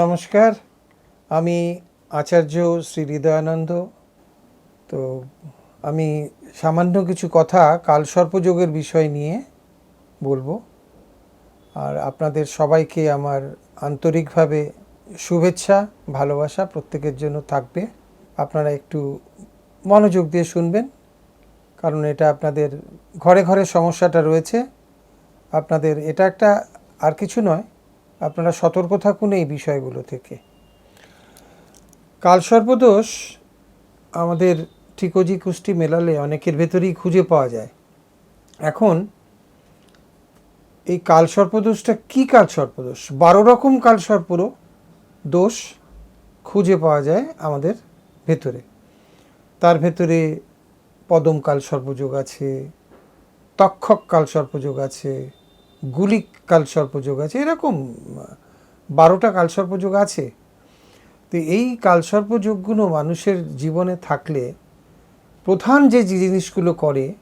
নমস্কার, আমি আচার্য শ্রী হৃদয়ানন্দ। তো আমি সামান্য কিছু কথা কালসর্পযোগের বিষয় নিয়ে বলব। আর আপনাদের সবাইকে আমার আন্তরিকভাবে শুভেচ্ছা, ভালোবাসা প্রত্যেকের জন্য থাকবে। আপনারা একটু মনোযোগ দিয়ে শুনবেন, কারণ এটা আপনাদের ঘরে ঘরে সমস্যাটা রয়েছে। আপনাদের এটা একটা আর কিছু নয় আপনারা সতর্ক থাকুন এই বিষয়গুলো থেকে। কালসর্পদোষ আমাদের টিকোজি কুষ্টি মেলালে অনেকের ভেতরেই খুঁজে পাওয়া যায়। এখন এই কালসর্পদোষটা কি কালসর্পদোষ বারো রকম কালসর্পর দোষ খুঁজে পাওয়া যায় আমাদের ভেতরে। তার ভেতরে পদম কালসর্পযোগ আছে, তক্ষক কালসর্পযোগ আছে গুলিক কালসর্পযোগ আছে, এরকম বারোটা কালসর্পযোগ আছে। তো এই কালসর্পযোগগুলো মানুষের জীবনে থাকলে প্রধান যে জিনিসগুলো করে,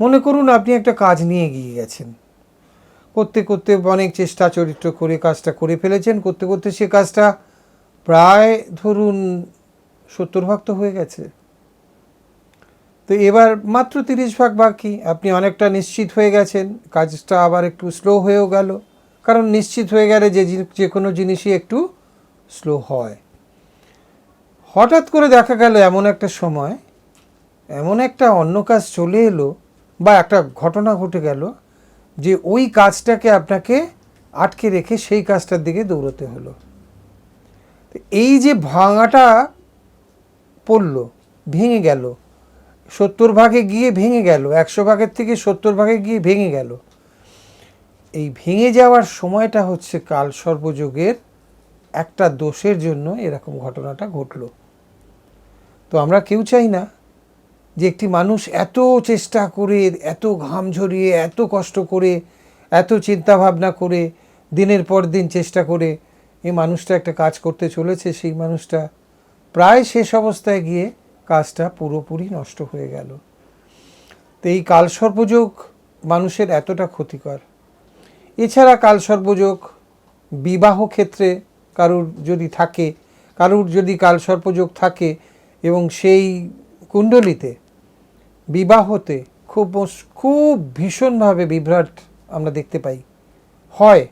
মনে করুন আপনি একটা কাজ নিয়ে গিয়ে গেছেন। করতে করতে অনেক চেষ্টা, চরিত্র করে, কাজটা করে ফেলেছেন, করতে করতে সে কাজটা প্রায় ধরুন সত্তর ভাগ তো হয়ে গেছে। তো এবার মাত্র তিরিশ ভাগ বাকি। আপনি অনেকটা নিশ্চিত হয়ে গেছেন। কাজটা আবার একটু স্লো হয়েও গেল। কারণ নিশ্চিত হয়ে গেলে যে যে কোনো জিনিসই একটু স্লো হয়। হঠাৎ করে দেখা গেল এমন একটা সময়, এমন একটা অন্য কাজ চলে এলো বা একটা ঘটনা ঘটে গেল যে ওই কাজটাকে আপনাকে আটকে রেখে সেই কাজটার দিকে দৌড়তে হলো। এই যে ভাঙাটা পড়ল, ভেঙে গেল সত্তর ভাগে গিয়ে ভেঙে গেল, একশো ভাগের থেকে সত্তর ভাগে গিয়ে ভেঙে গেল। এই ভেঙে যাওয়ার সময়টা হচ্ছে কাল সর্বযোগের একটা দোষের জন্য এরকম ঘটনাটা ঘটলো। তো আমরা কেউ চাই না যে একটি মানুষ এত চেষ্টা করে, এত ঘাম ঝরিয়ে, এত কষ্ট করে, এত চিন্তা ভাবনা করে, দিনের পর দিন চেষ্টা করে এই মানুষটা একটা কাজ করতে চলেছে, সেই মানুষটা প্রায় শেষ অবস্থায় গিয়ে কাজটা পুরোপুরি নষ্ট হয়ে গেল। তো এই কালসর্পযোগ মানুষের এতটা ক্ষতিকর। এছাড়া কালসর্পযোগ বিবাহ ক্ষেত্রে কারুর যদি থাকে, কারুর যদি কালসর্পযোগ থাকে এবং সেই কুণ্ডলিতে বিবাহতে খুব খুব ভীষণভাবে বিভ্রাট আমরা দেখতে পাই। হয়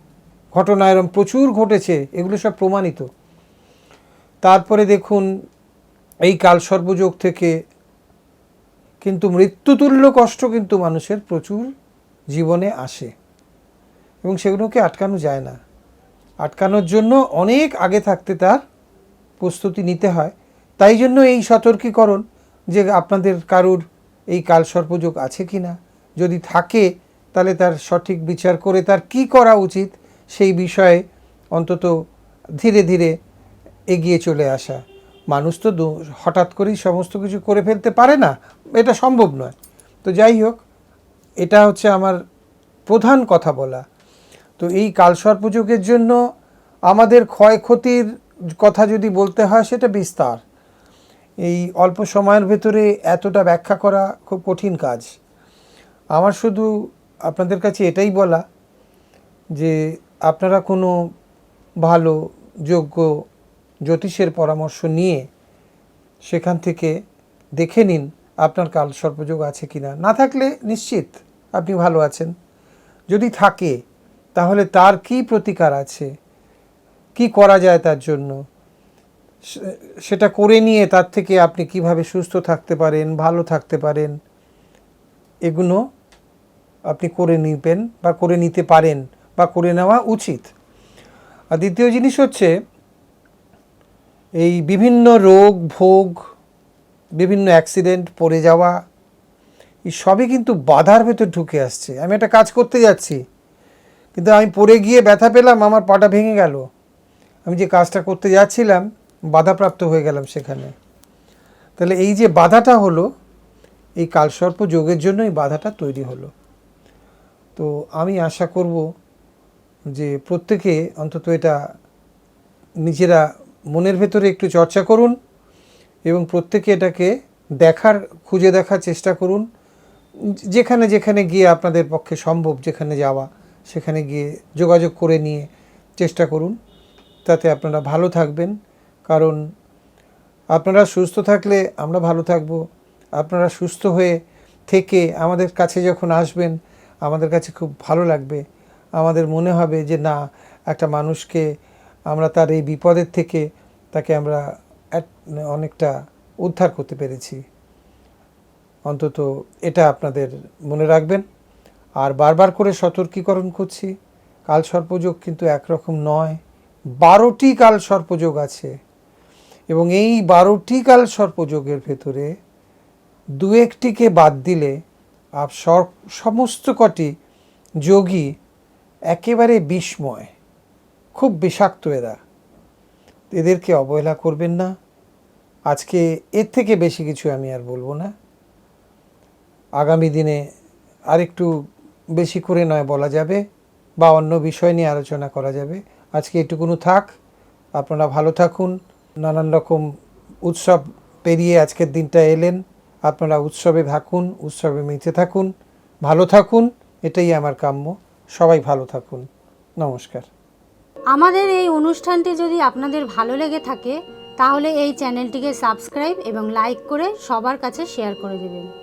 ঘটনা এরম প্রচুর ঘটেছে, এগুলো সব প্রমাণিত। তারপরে দেখুন এই কালসর্পযোগ থেকে কিন্তু মৃত্যুতুল্য কষ্ট কিন্তু মানুষের প্রচুর জীবনে আসে। এবং সেগুলোকে আটকানো যায় না। আটকানোর জন্য অনেক আগে থাকতে তার প্রস্তুতি নিতে হয়। তাই জন্য এই সতর্কীকরণ যে আপনাদের কারুর এই কালসর্পযোগ আছে কি না, যদি থাকে, তাহলে তার সঠিক বিচার করে তার কি করা উচিত, সেই বিষয়ে অন্তত ধীরে ধীরে এগিয়ে চলে আসা। মানুষ তো হঠাৎ করেই সমস্ত কিছু করে ফেলতে পারে না। এটা সম্ভব নয়। তো যাই হোক, এটা হচ্ছে আমার প্রধান কথা বলা। তো এই কালসর্পযোগের জন্য আমাদের ক্ষয়ক্ষতির কথা যদি বলতে হয়, সেটা বিস্তার। এই অল্প সময়ের ভেতরে এতটা ব্যাখ্যা করা খুব কঠিন কাজ। আমার শুধু আপনাদের কাছে এটাই বলা যে আপনারা কোনো ভালো, যোগ্য জ্যোতিষের পরামর্শ নিয়ে সেখান থেকে দেখে নিন আপনার কাল সর্পযোগ আছে কি না না থাকলে নিশ্চিত আপনি ভালো আছেন। যদি থাকে, তাহলে তার কি প্রতিকার আছে? কি করা যায় তার জন্য? সেটা করে নিয়ে তার থেকে আপনি কীভাবে সুস্থ থাকতে পারেন, ভালো থাকতে পারেন, এগুলো আপনি করে নিবেন বা করে নিতে পারেন বা করে নেওয়া উচিত। আর দ্বিতীয় জিনিস হচ্ছে এই বিভিন্ন রোগ, ভোগ, বিভিন্ন অ্যাক্সিডেন্ট পড়ে যাওয়া, এই সবই কিন্তু বাধার ভেতর ঢুকে আসছে। আমি একটা কাজ করতে যাচ্ছি, কিন্তু আমি পড়ে গিয়ে ব্যথা পেলাম, আমার পাটা ভেঙে গেল। আমি যে কাজটা করতে যাচ্ছিলাম, বাধাপ্রাপ্ত হয়ে গেলাম সেখানে। তাহলে এই যে বাধাটা হলো, এই কালসর্প যোগের জন্য এই বাধাটা তৈরি হলো। তো আমি আশা করব যে প্রত্যেকে অন্তত এটা নিজেরা মনের ভেতরে একটু চর্চা করুন এবং প্রত্যেকে এটাকে দেখার, খুঁজে দেখার চেষ্টা করুন। যেখানে যেখানে গিয়ে আপনাদের পক্ষে সম্ভব, যেখানে যাওয়া, সেখানে গিয়ে যোগাযোগ করে নিয়ে চেষ্টা করুন। তাতে আপনারা ভালো থাকবেন। কারণ আপনারা সুস্থ থাকলে আমরা ভালো থাকব। আপনারা সুস্থ হয়ে থেকে আমাদের কাছে যখন আসবেন, আমাদের কাছে খুব ভালো লাগবে। আমাদের মনে হবে যে, না, একটা মানুষকে আমরা তার এই বিপদের থেকে তাকে আমরা অনেকটা উদ্ধার করতে পেরেছি। অন্তত এটা আপনাদের মনে রাখবেন। আর বারবার করে সতর্কীকরণ করছি। কাল সর্পযোগ কিন্তু একরকম নয়, বারোটি কাল সর্পযোগ আছে। এবং এই বারোটি কাল সর্পযোগের ভেতরে দু একটিকে বাদ দিলে আপ সমস্ত কটি যোগী একেবারে বিস্ময়। খুব বিষাক্ত এরা। এদেরকে অবহেলা করবেন না। আজকে এর থেকে বেশি কিছু আমি আর বলব না। আগামী দিনে আরেকটু বেশি করে নয় বলা যাবে বা অন্য বিষয় নিয়ে আলোচনা করা যাবে। আজকে এটুকুনো থাক। আপনারা ভালো থাকুন। নানান রকম উৎসব পেরিয়ে আজকের দিনটা এলেন। আপনারা উৎসবে থাকুন, উৎসবে মেতে থাকুন। ভালো থাকুন। এটাই আমার কাম্য। সবাই ভালো থাকুন। নমস্কার। আমাদের এই অনুষ্ঠানটি যদি আপনাদের ভালো লেগে থাকে, তাহলে এই চ্যানেলটিকে সাবস্ক্রাইব এবং লাইক করে সবার কাছে শেয়ার করে দেবেন।